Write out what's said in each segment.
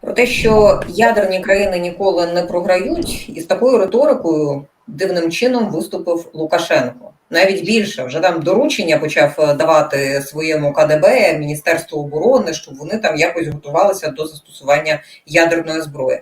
Про те, що ядерні країни ніколи не програють, і з такою риторикою дивним чином виступив Лукашенко. Навіть більше вже там доручення почав е, давати своєму КДБ Міністерству оборони, щоб вони там якось готувалися до застосування ядерної зброї.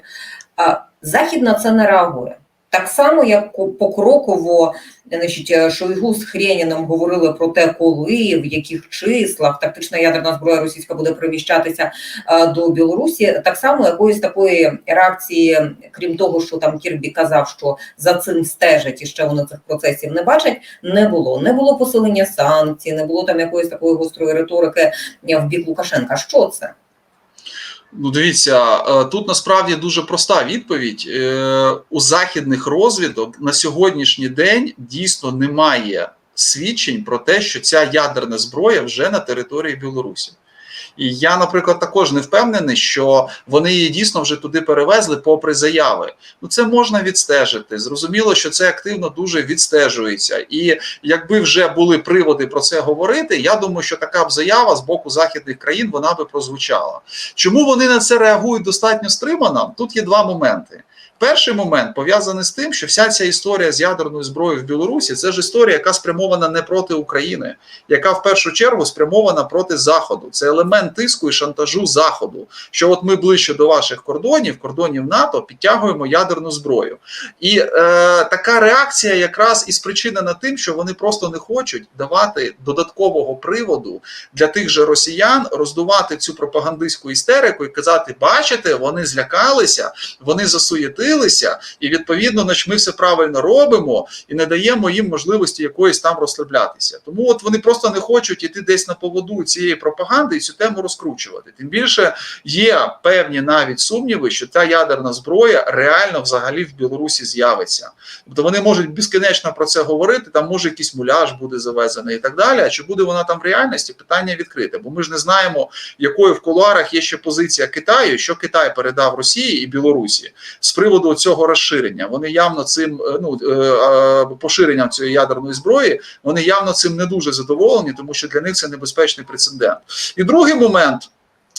А Захід на це не реагує. Так само, як покроково значить, е, Шойгу з Хрєніним говорили про те, коли, в яких числах тактична ядерна зброя російська буде переміщатися е, до Білорусі. Так само якоїсь такої реакції, крім того, що там Кірбі казав, що за цим стежать і ще вони цих процесів не бачать, не було. Не було посилення санкцій, не було там якоїсь такої гострої риторики е, в бік Лукашенка. Що це? Ну, дивіться, е, тут насправді дуже проста відповідь. Е, У західних розвідок на сьогоднішній день дійсно немає свідчень про те, що ця ядерна зброя вже на території Білорусі. І я, наприклад, також не впевнений, що вони її дійсно вже туди перевезли, попри заяви. Ну це можна відстежити. Зрозуміло, що це активно дуже відстежується. І якби вже були приводи про це говорити, я думаю, що така б заява з боку західних країн вона би прозвучала. Чому вони на це реагують достатньо стримано? Тут є два моменти. Перший момент пов'язаний з тим, що вся ця історія з ядерною зброєю в Білорусі це ж історія, яка спрямована не проти України, яка в першу чергу спрямована проти Заходу. Це елемент тиску і шантажу Заходу. Що от ми ближче до ваших кордонів, кордонів НАТО, підтягуємо ядерну зброю. І е, така реакція якраз і спричинена тим, що вони просто не хочуть давати додаткового приводу для тих же росіян роздувати цю пропагандистську істерику і казати: бачите, вони злякалися, вони засуєтилися, і відповідно, значить, ми все правильно робимо і не даємо їм можливості якоїсь там розслаблятися. Тому от вони просто не хочуть іти десь на поводу цієї пропаганди і цю тему розкручувати. Тим більше є певні навіть сумніви, що та ядерна зброя реально взагалі в Білорусі з'явиться. Тобто вони можуть безкінечно про це говорити. Там може якийсь муляж буде завезений і так далі. А чи буде вона там в реальності? Питання відкрите, бо ми ж не знаємо, якою в кулуарах є ще позиція Китаю, що Китай передав Росії і Білорусі з приводу цього розширення. Вони явно цим е, ну е, поширенням цієї ядерної зброї, вони явно цим не дуже задоволені, тому що для них це небезпечний прецедент. І другий момент.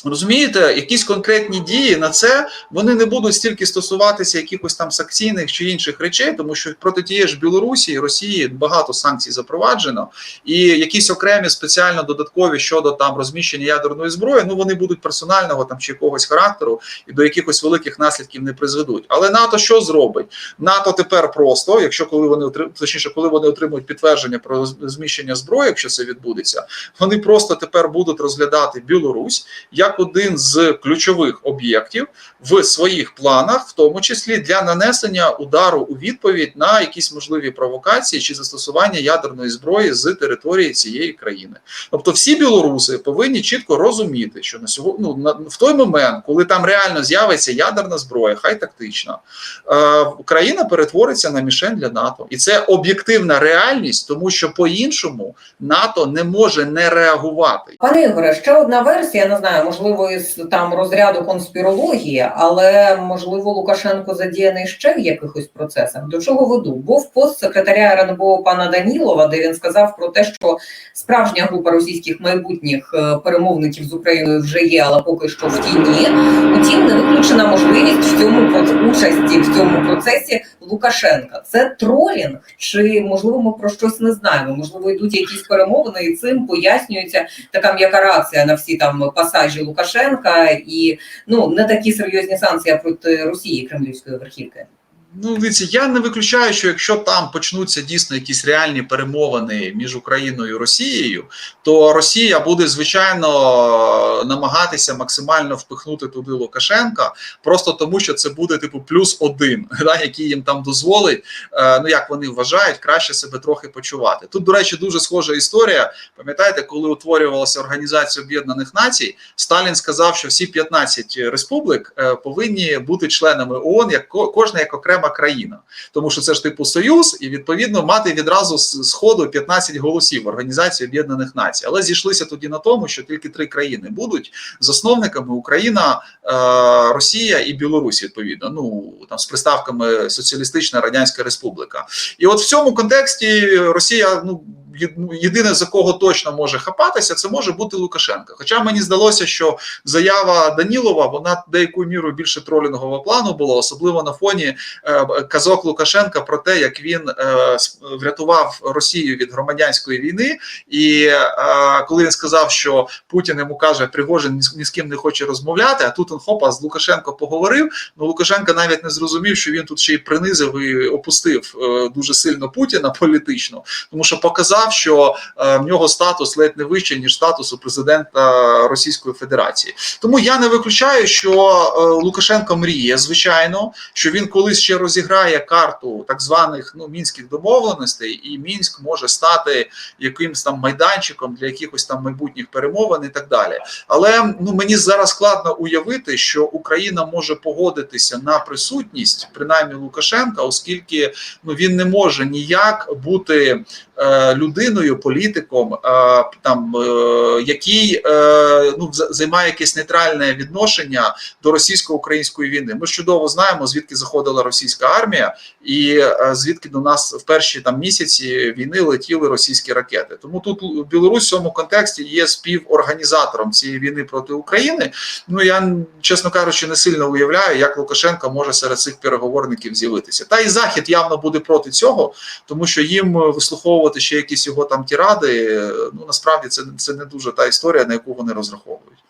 Розумієте, якісь конкретні дії на це вони не будуть стільки стосуватися якихось там санкційних чи інших речей, тому що проти тієї ж Білорусі і Росії багато санкцій запроваджено, і якісь окремі спеціально додаткові щодо там розміщення ядерної зброї, ну вони будуть персонального там чи якогось характеру і до якихось великих наслідків не призведуть. Але НАТО що зробить? НАТО тепер просто, якщо коли вони точніше, коли вони отримують підтвердження про розміщення зброї, якщо це відбудеться, вони просто тепер будуть розглядати Білорусь як один з ключових об'єктів в своїх планах, в тому числі для нанесення удару у відповідь на якісь можливі провокації чи застосування ядерної зброї з території цієї країни. Тобто, всі білоруси повинні чітко розуміти, що на сьогодні ну, на в той момент, коли там реально з'явиться ядерна зброя, хай тактична, е, Україна перетвориться на мішень для НАТО, і це об'єктивна реальність, тому що по-іншому НАТО не може не реагувати. Пане Ігоре, ще одна версія, не знаю, можливо, із там розряду конспірології, але можливо Лукашенко задіяний ще в якихось процесах. До чого веду? Був пост секретаря РНБО пана Данілова, де він сказав про те, що справжня група російських майбутніх е, перемовників з Україною вже є, але поки що в тіні. Утім, не виключена можливість в цьому участі в цьому процесі Лукашенка. Це тролінг, чи можливо ми про щось не знаємо? Можливо, йдуть якісь перемовини, і цим пояснюється така м'яка реакція на всі там пасажі Лукашенка і ну не такі серйозні санкції проти Росії кремлівської верхівки. Ну, я не виключаю, що якщо там почнуться дійсно якісь реальні перемовини між Україною і Росією, то Росія буде звичайно намагатися максимально впихнути туди Лукашенка, просто тому, що це буде типу плюс один, да, який їм там дозволить, е, ну як вони вважають, краще себе трохи почувати. Тут, до речі, дуже схожа історія. Пам'ятаєте, коли утворювалася Організація Об'єднаних Націй, Сталін сказав, що всі 15 республік е, повинні бути членами ООН, як кожна як окрема країна, тому що це ж типу союз, і відповідно мати відразу з сходу 15 голосів в Організації Об'єднаних Націй. Але зійшлися тоді на тому, що тільки три країни будуть засновниками: Україна, е, Росія і Білорусь, відповідно. Ну там з приставками Соціалістична Радянська Республіка. І от в цьому контексті Росія ну. Ну, єдине за кого точно може хапатися, це може бути Лукашенко. Хоча мені здалося, що заява Данілова вона деякою мірою більше тролінгового плану була, особливо на фоні е, казок Лукашенка про те, як він е, врятував Росію від громадянської війни. І е, коли він сказав, що Путін йому каже, Пригожин ні з, ким не хоче розмовляти, а тут він хопа з Лукашенко поговорив. Ну Лукашенко навіть не зрозумів, що він тут ще й принизив і опустив дуже сильно Путіна політично, тому що показав, що е, в нього статус ледь не вищий, ніж статус у президента Російської Федерації. Тому я не виключаю, що е, Лукашенко мріє, звичайно, що він колись ще розіграє карту так званих ну мінських домовленостей, і мінськ може стати якимсь там майданчиком для якихось там майбутніх перемовин і так далі. Але ну мені зараз складно уявити, що Україна може погодитися на присутність, принаймні Лукашенка, оскільки ну він не може ніяк бути е, людиною, політиком, е, там е, який е, ну займає якесь нейтральне відношення до російсько-української війни. Ми чудово знаємо, звідки заходила російська армія, і звідки до нас в перші там місяці війни летіли російські ракети. Тому тут Білорусь в цьому контексті є співорганізатором цієї війни проти України. Ну я чесно кажучи, не сильно уявляю, як Лукашенко може серед цих переговорників з'явитися. Та і захід явно буде проти цього, тому що їм вислуховувати ще якісь його там тіради. Ну насправді це, це не дуже та історія, на яку вони розраховують.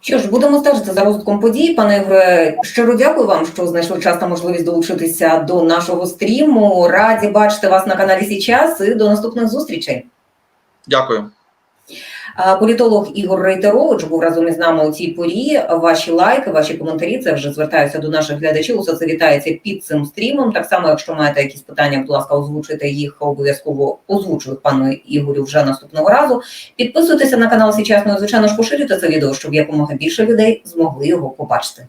Що ж, будемо стежити за розвитком подій. Пане Ігоре, щиро дякую вам, що знайшли час та можливість долучитися до нашого стріму. Раді бачити вас на каналі Січас і до наступних зустрічей. Дякую. Політолог Ігор Рейтерович був разом із нами у цій порі. Ваші лайки, ваші коментарі. Це вже звертаюся до наших глядачів. Усе це вітається під цим стрімом. Так само, якщо маєте якісь питання, будь ласка, озвучуйте їх обов'язково озвучую пану Ігорю вже наступного разу. Підписуйтеся на канал Січасно. Звичайно ж, поширюйте це відео, щоб якомога більше людей змогли його побачити.